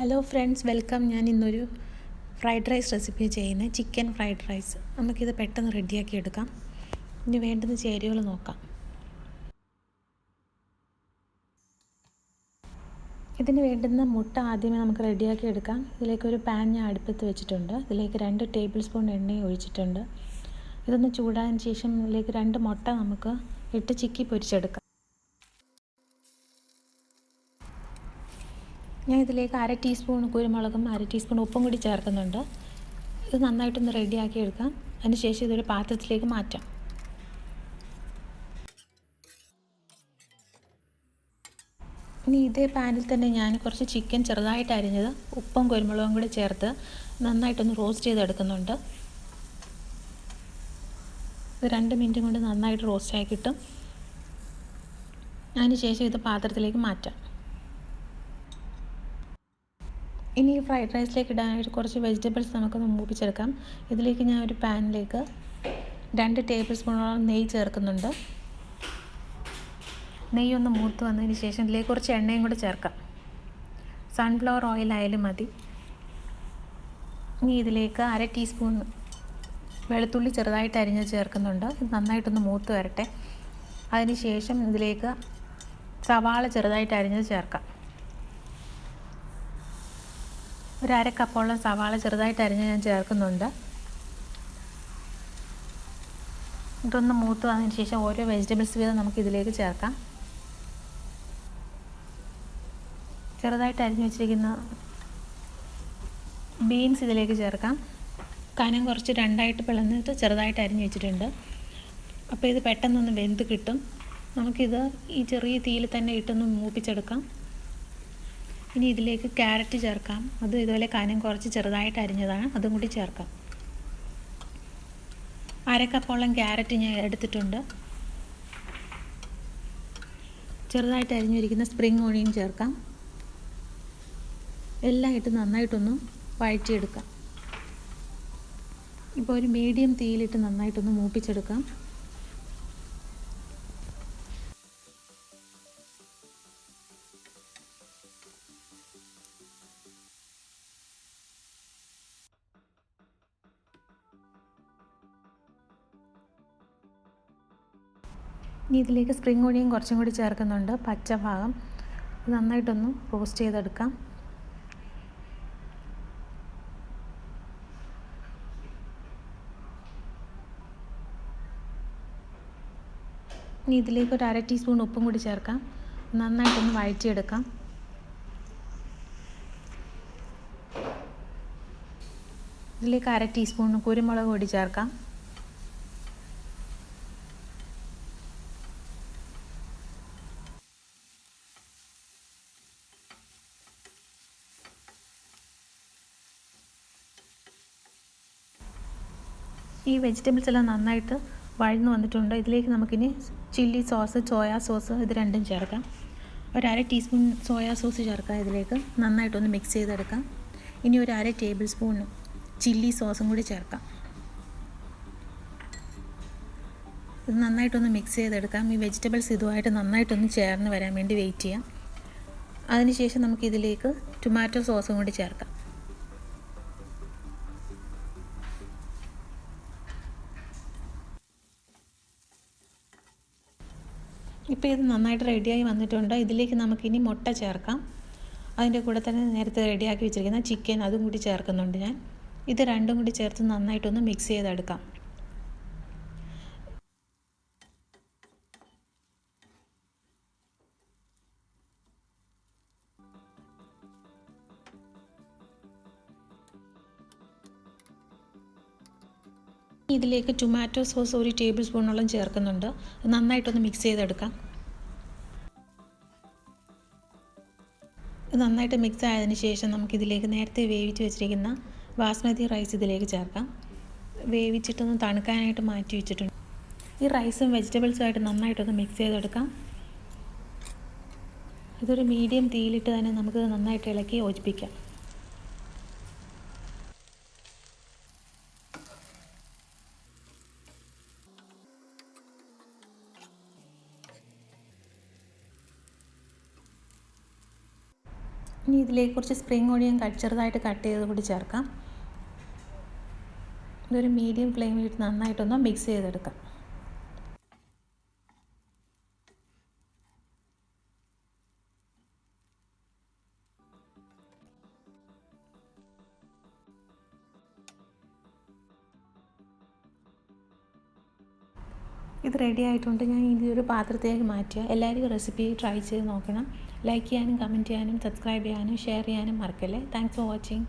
Hello friends welcome ഞാൻ ഇന്നൊരു fried rice recipe ചെയ്യുന്നത്. ചിക്കൻ ഫ്രൈഡ് റൈസ് നമുക്കിത് പെട്ടെന്ന് റെഡിയാക്കി എടുക്കാം. ഇനി വേണ്ടുന്ന ചേരുവകൾ നോക്കാം. ഇതിന് വേണ്ടുന്ന മുട്ട ആദ്യമേ നമുക്ക് റെഡിയാക്കി എടുക്കാം. ഇതിലേക്ക് ഒരു പാൻ ഞാൻ അടുപ്പത്ത് വെച്ചിട്ടുണ്ട്. ഇതിലേക്ക് രണ്ട് ടേബിൾ സ്പൂൺ എണ്ണ ഒഴിച്ചിട്ടുണ്ട്. ഇതൊന്ന് ചൂടായതിന് ശേഷം ഇതിലേക്ക് രണ്ട് മുട്ട നമുക്ക് ഇട്ട് ചിക്കി പൊരിച്ചെടുക്കാം. ഞാൻ ഇതിലേക്ക് അര ടീസ്പൂൺ കുരുമുളകും അര ടീസ്പൂൺ ഉപ്പും കൂടി ചേർക്കുന്നുണ്ട്. ഇത് നന്നായിട്ടൊന്ന് റെഡിയാക്കി എടുക്കാം. അതിനുശേഷം ഇതൊരു പാത്രത്തിലേക്ക് മാറ്റാം. ഇനി ഇതേ പാനിൽ തന്നെ ഞാൻ കുറച്ച് ചിക്കൻ ചെറുതായിട്ട് അരിഞ്ഞത് ഉപ്പും കുരുമുളകും കൂടി ചേർത്ത് നന്നായിട്ടൊന്ന് റോസ്റ്റ് ചെയ്തെടുക്കുന്നുണ്ട്. ഇത് രണ്ട് മിനിറ്റ് കൊണ്ട് നന്നായിട്ട് റോസ്റ്റായി കിട്ടും. അതിനുശേഷം ഇത് പാത്രത്തിലേക്ക് മാറ്റാം. ഇനി ഫ്രൈഡ് റൈസിലേക്ക് ഇടാനായിട്ട് കുറച്ച് വെജിറ്റബിൾസ് നമുക്കൊന്ന് മൂപ്പിച്ചെടുക്കാം. ഇതിലേക്ക് ഞാൻ ഒരു പാനിലേക്ക് രണ്ട് ടേബിൾ സ്പൂണോളം നെയ്യ് ചേർക്കുന്നുണ്ട്. നെയ്യ് ഒന്ന് മൂത്ത് വന്നതിന് ശേഷം ഇതിലേക്ക് കുറച്ച് എണ്ണയും കൂടെ ചേർക്കാം. സൺഫ്ലവർ ഓയിൽ ആയാലും മതി. ഇനി ഇതിലേക്ക് അര ടീസ്പൂൺ വെളുത്തുള്ളി ചെറുതായിട്ട് അരിഞ്ഞ് ചേർക്കുന്നുണ്ട്. നന്നായിട്ടൊന്ന് മൂത്ത് വരട്ടെ. അതിന് ശേഷം ഇതിലേക്ക് സവാള ചെറുതായിട്ട് അരിഞ്ഞത് ചേർക്കാം. ഒരു അര കപ്പോളം സവാള ചെറുതായിട്ട് അരിഞ്ഞ് ഞാൻ ചേർക്കുന്നുണ്ട്. ഇതൊന്ന് മൂത്ത് വന്നതിന് ശേഷം ഓരോ വെജിറ്റബിൾസ് വീതം നമുക്ക് ഇതിലേക്ക് ചേർക്കാം. ചെറുതായിട്ട് അരിഞ്ഞു വെച്ചിരിക്കുന്ന ബീൻസ് ഇതിലേക്ക് ചേർക്കാം. കനം കുറച്ച് രണ്ടായിട്ട് പിളർന്നിട്ട് ചെറുതായിട്ട് അരിഞ്ഞു വെച്ചിട്ടുണ്ട്. അപ്പോൾ ഇത് പെട്ടെന്നൊന്ന് വെന്ത് കിട്ടും. നമുക്കിത് ഈ ചെറിയ തീയിൽ തന്നെ ഇട്ടൊന്ന് മൂപ്പിച്ചെടുക്കാം. ഇനി ഇതിലേക്ക് ക്യാരറ്റ് ചേർക്കാം. അത് ഇതുപോലെ കനം കുറച്ച് ചെറുതായിട്ട് അരിഞ്ഞതാണ്. അതും കൂടി ചേർക്കാം. അരക്കപ്പോളം ക്യാരറ്റ് ഞാൻ എടുത്തിട്ടുണ്ട്. ചെറുതായിട്ട് അരിഞ്ഞിരിക്കുന്ന സ്പ്രിംഗ് ഓണിയൻ ചേർക്കാം. എല്ലാം ഇട്ട് നന്നായിട്ടൊന്ന് വഴറ്റിയെടുക്കാം. ഇപ്പോൾ ഒരു മീഡിയം തീയിലിട്ട് നന്നായിട്ടൊന്ന് മൂപ്പിച്ചെടുക്കാം. ഇനി ഇതിലേക്ക് സ്പ്രിംഗ് ഒണിയും കുറച്ചും കൂടി ചേർക്കുന്നുണ്ട്. പച്ച ഭാഗം. നന്നായിട്ടൊന്ന് റോസ്റ്റ് ചെയ്തെടുക്കാം. ഇനി ഇതിലേക്ക് ഒരു അര ടീസ്പൂൺ ഉപ്പും കൂടി ചേർക്കാം. നന്നായിട്ടൊന്ന് വഴറ്റിയെടുക്കാം. ഇതിലേക്ക് അര ടീസ്പൂൺ കുരുമുളക് കൂടി ചേർക്കാം. ഈ വെജിറ്റബിൾസ് എല്ലാം നന്നായിട്ട് വഴന്നു വന്നിട്ടുണ്ട്. ഇതിലേക്ക് നമുക്കിനി ചില്ലി സോസ് സോയാ സോസ് ഇത് രണ്ടും ചേർക്കാം. ഒരു അര ടീസ്പൂൺ സോയാ സോസ് ചേർക്കാം ഇതിലേക്ക്. നന്നായിട്ടൊന്ന് മിക്സ് ചെയ്തെടുക്കാം. ഇനി ഒരു അര ടേബിൾ സ്പൂൺ ചില്ലി സോസും കൂടി ചേർക്കാം. ഇത് നന്നായിട്ടൊന്ന് മിക്സ് ചെയ്തെടുക്കാം. ഈ വെജിറ്റബിൾസ് ഇതുമായിട്ട് നന്നായിട്ടൊന്ന് ചേർന്ന് വരാൻ വേണ്ടി വെയിറ്റ് ചെയ്യാം. അതിനുശേഷം നമുക്കിതിലേക്ക് ടൊമാറ്റോ സോസും കൂടി ചേർക്കാം. ഇപ്പോൾ ഇത് നന്നായിട്ട് റെഡിയായി വന്നിട്ടുണ്ട്. ഇതിലേക്ക് നമുക്കിനി മുട്ട ചേർക്കാം. അതിന്റെ കൂടെ തന്നെ നേരത്തെ റെഡിയാക്കി വെച്ചിരിക്കുന്ന ചിക്കൻ അതും കൂടി ചേർക്കുന്നുണ്ട് ഞാൻ. ഇത് രണ്ടും കൂടി ചേർത്ത് നന്നായിട്ടൊന്ന് മിക്സ് ചെയ്തെടുക്കാം. ഇതിലേക്ക് ടൊമാറ്റോ സോസ് ഒരു ടേബിൾ സ്പൂണോളം ചേർക്കുന്നുണ്ട്. നന്നായിട്ടൊന്ന് മിക്സ് ചെയ്തെടുക്കാം. നന്നായിട്ട് മിക്സ് ആയതിനു ശേഷം നമുക്കിതിലേക്ക് നേരത്തെ വേവിച്ച് വെച്ചിരിക്കുന്ന ബാസ്മതി റൈസ് ഇതിലേക്ക് ചേർക്കാം. വേവിച്ചിട്ടൊന്ന് തണുക്കാനായിട്ട് മാറ്റി വെച്ചിട്ടുണ്ട്. ഈ റൈസും വെജിറ്റബിൾസുമായിട്ട് നന്നായിട്ടൊന്ന് മിക്സ് ചെയ്തെടുക്കാം. ഇതൊരു മീഡിയം തീയിലിട്ട് തന്നെ നമുക്ക് നന്നായിട്ട് ഇളക്കി യോജിപ്പിക്കാം. ഇനി ഇതിലേക്ക് കുറച്ച് സ്പ്രിംഗ് ഓണിയൻ ചെറുതായിട്ട് കട്ട് ചെയ്ത് കൂടി ചേർക്കാം. ഇതൊരു മീഡിയം ഫ്ലെയിമിൽ നന്നായിട്ടൊന്ന് മിക്സ് ചെയ്തെടുക്കാം. ഇത് റെഡി ആയിട്ടുണ്ട്. ഞാൻ ഇത് ഒരു പാത്രത്തിലേക്ക് മാറ്റുക. എല്ലാവരും റെസിപ്പി ട്രൈ ചെയ്ത് നോക്കണം. ലൈക്ക് ചെയ്യാനും കമന്റ് ചെയ്യാനും സബ്സ്ക്രൈബ് ചെയ്യാനും ഷെയർ ചെയ്യാനും മറക്കല്ലേ. Thanks for watching